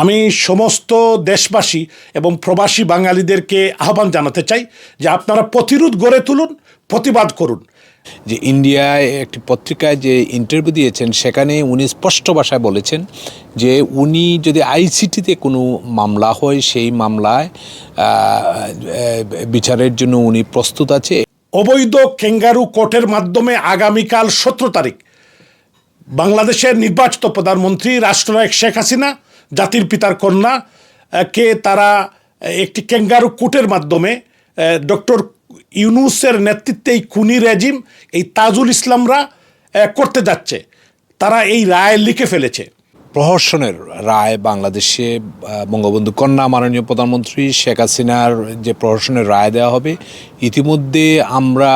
আমি সমস্ত দেশবাসী এবং প্রবাসী বাঙালিদেরকে আহ্বান জানাতে চাই যে আপনারা প্রতিরোধ গড়ে তুলুন প্রতিবাদ করুন। যে ইন্ডিয়ায় একটি পত্রিকায় যে ইন্টারভিউ দিয়েছেন সেখানে উনি স্পষ্ট ভাষায় বলেছেন যে উনি যদি আইসিটিতে কোনো মামলা হয় সেই মামলায় বিচারের জন্য উনি প্রস্তুত আছে। অবৈধ ক্যাঙ্গারু কোর্টের মাধ্যমে আগামীকাল সতেরো তারিখ বাংলাদেশের নির্বাচিত প্রধানমন্ত্রী রাষ্ট্রনায়ক শেখ হাসিনা জাতির পিতার কন্যা কে তারা একটি ক্যাঙ্গারু কোর্টের মাধ্যমে ডক্টর ইউনুসের নেতৃত্বে এই খুনি রেজিম, এই তাজুল ইসলামরা করতে যাচ্ছে। তারা এই রায় লিখে ফেলেছে। প্রহসনের রায় বাংলাদেশে বঙ্গবন্ধু কন্যা, মাননীয় প্রধানমন্ত্রী শেখ হাসিনার যে প্রহসনের রায় দেওয়া হবে, ইতিমধ্যে আমরা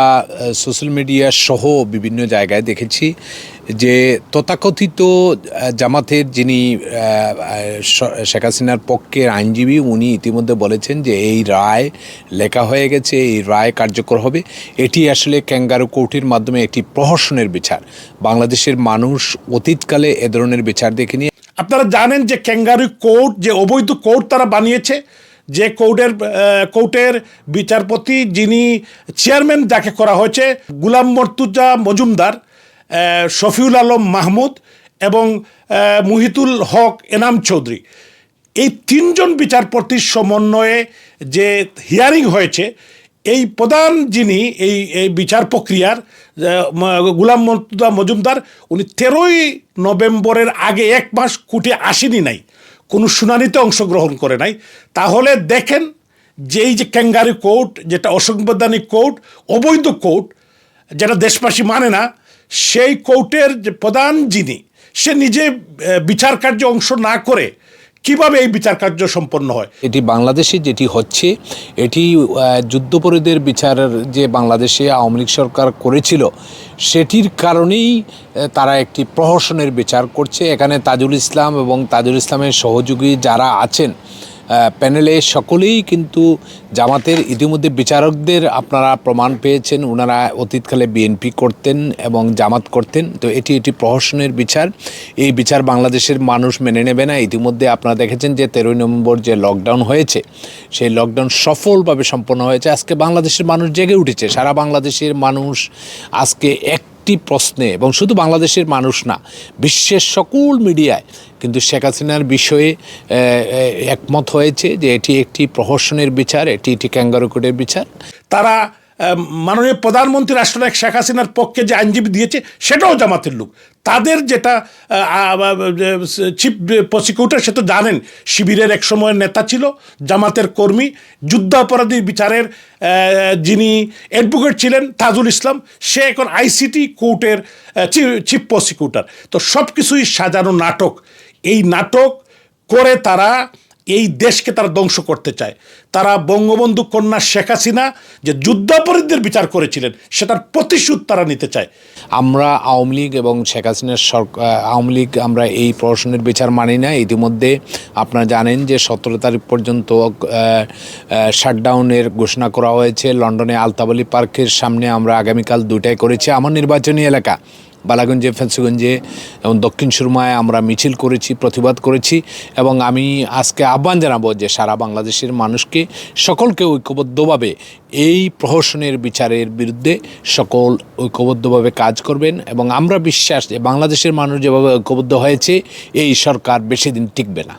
সোশ্যাল মিডিয়া সহ বিভিন্ন জায়গায় দেখেছি যে তথাকথিত জামাতের যিনি শেখ হাসিনার পক্ষের আইনজীবী, উনি ইতিমধ্যে বলেছেন যে এই রায় লেখা হয়ে গেছে, এই রায় কার্যকর হবে। এটি আসলে ক্যাঙ্গারু কোর্টের মাধ্যমে একটি প্রহসনের বিচার। বাংলাদেশের মানুষ অতীতকালে এ ধরনের বিচার দেখেনি আপনারা জানেন যে ক্যাঙ্গারু কোর্ট, যে অবৈধ কোর্ট তারা বানিয়েছে, যে কোর্টের কোর্টের বিচারপতি যিনি চেয়ারম্যান যাকে করা হয়েছে, গুলাম মর্তুজা মজুমদার শফিউল আলম মাহমুদ এবং মুহিতুল হক এনাম চৌধুরী। এই তিনজন বিচারপতির সমন্বয়ে যে হিয়ারিং হয়েছে, এই প্রধান যিনি এই এই বিচার প্রক্রিয়ার গুলাম মর্তুদা মজুমদার, উনি তেরোই নভেম্বরের আগে এক মাস কুটে আসেনি নাই, কোনো শুনানিতে অংশগ্রহণ করে নাই। তাহলে দেখেন যে এই যে ক্যাঙ্গারি কোর্ট, যেটা অসংবিধানিক কোর্ট, অবৈধ কোর্ট, যেটা দেশবাসী মানে না সেই কোর্টের প্রধান যিনি, সে নিজে বিচার কার্যে অংশ না করে কীভাবে এই বিচার কার্য সম্পন্ন হয়? এটি বাংলাদেশে যেটি হচ্ছে, এটি যুদ্ধপরীদের বিচারের যে বাংলাদেশে আওয়ামী লীগ সরকার করেছিল, সেটির কারণেই তারা একটি প্রহসনের বিচার করছে। এখানে তাজুল ইসলাম এবং তাজুল ইসলামের সহযোগী যারা আছেন প্যানেলে সকলেই কিন্তু জামাতের ইতিমধ্যে বিচারকদের আপনারা প্রমাণ পেয়েছেন ওনারা অতীতকালে বিএনপি করতেন এবং জামাত করতেন। তো এটি এটি প্রহসনের বিচার। এই বিচার বাংলাদেশের মানুষ মেনে নেবে না। ইতিমধ্যে আপনারা দেখেছেন যে তেরোই নভেম্বর যে লকডাউন হয়েছে, সেই লকডাউন সফলভাবে সম্পন্ন হয়েছে। আজকে বাংলাদেশের মানুষ জেগে উঠেছে। সারা বাংলাদেশের মানুষ আজকে এক একটি প্রশ্নে, এবং শুধু বাংলাদেশের মানুষ না, বিশ্বের সকল মিডিয়ায় কিন্তু শেখ হাসিনার বিষয়ে একমত হয়েছে যে এটি একটি প্রহসনের বিচার, এটি একটি ক্যাঙ্গারুকুটের বিচার। তারা মাননীয় প্রধানমন্ত্রী রাষ্ট্রনায়ক শেখ হাসিনার পক্ষে যে আইনজীবী দিয়েছে, সেটাও জামাতের লোক। তাদের যেটা চিফ প্রসিকিউটর, সে তো জানেন, শিবিরের এক সময়ের নেতা ছিল, জামাতের কর্মী, যুদ্ধাপরাধী বিচারের যিনি অ্যাডভোকেট ছিলেন, তাজুল ইসলাম, সে এখন আইসিটি কোর্টের চিফ প্রসিকিউটর। তো সব কিছুই সাজানো নাটক। এই নাটক করে তারা এই দেশকে তারা ধ্বংস করতে চায়। তারা বঙ্গবন্ধু কন্যা শেখ হাসিনা যে যুদ্ধাপরাধীদের বিচার করেছিলেন, সেটার প্রতিশোধ তারা নিতে চায়। আমরা আওয়ামী লীগ এবং শেখ হাসিনার সরকার আওয়ামী লীগ আমরা এই প্রহসনের বিচার মানি না। ইতিমধ্যে আপনারা জানেন যে সতেরো তারিখ পর্যন্ত শাটডাউনের ঘোষণা করা হয়েছে। লন্ডনে আলতাবালি পার্কের সামনে আমরা আগামীকাল দুটায় করেছি। আমার নির্বাচনী এলাকা, বালাগঞ্জে ফেন্সিগঞ্জে এবং দক্ষিণ সুরমায় আমরা মিছিল করেছি, প্রতিবাদ করেছি এবং আমি আজকে আহ্বান জানাব যে সারা বাংলাদেশের মানুষকে সকলকে ঐক্যবদ্ধভাবে এই প্রহসনের বিচারের বিরুদ্ধে সকল ঐক্যবদ্ধভাবে কাজ করবেন এবং আমরা বিশ্বাস যে বাংলাদেশের মানুষ যেভাবে ঐক্যবদ্ধ হয়েছে, এই সরকার বেশি দিন টিকবে না।